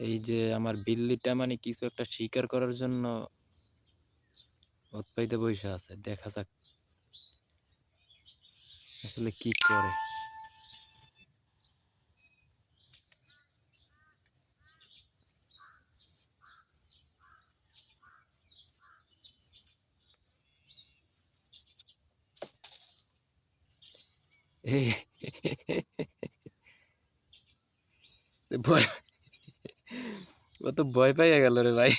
এই যে আমার বিল্লিটা মানে কিছু একটা শিকার করার জন্য উৎপাইতে বসে আছে, দেখা যাক। আসলে কি করে? ভয় ও তো ভয় পাইয়া গেল রে ভাই।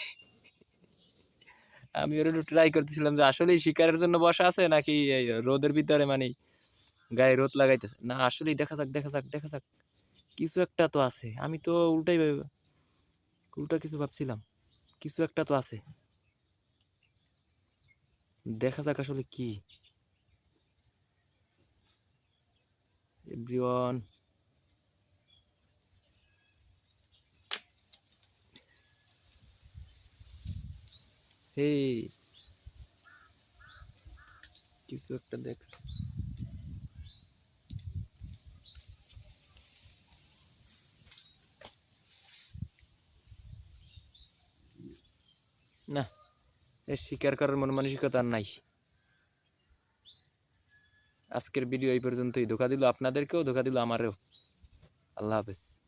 আমি ওর একটু ট্রাই করতেছিলাম যে আসলেই শিকারের জন্য বসা আছে নাকি রোদের ভিতরে মানে গায়ে রোদ লাগাইতেছে? না, আসলেই দেখা যাক দেখা যাক দেখা যাক। কিছু একটা তো আছে। আমি তো উল্টাই উল্টা কিছু ভাবছিলাম। কিছু একটা তো আছে। দেখা যাক আসলে কি। এভরিওয়ান হেই কিছু একটা দেখছি। না এর স্বীকার করার মন মানসিকতা নাই। আজকের ভিডিও এই পর্যন্তই। ধোকা দিল আপনাদেরকেও, ধোকা দিল আমারও। আল্লাহ হাফেজ।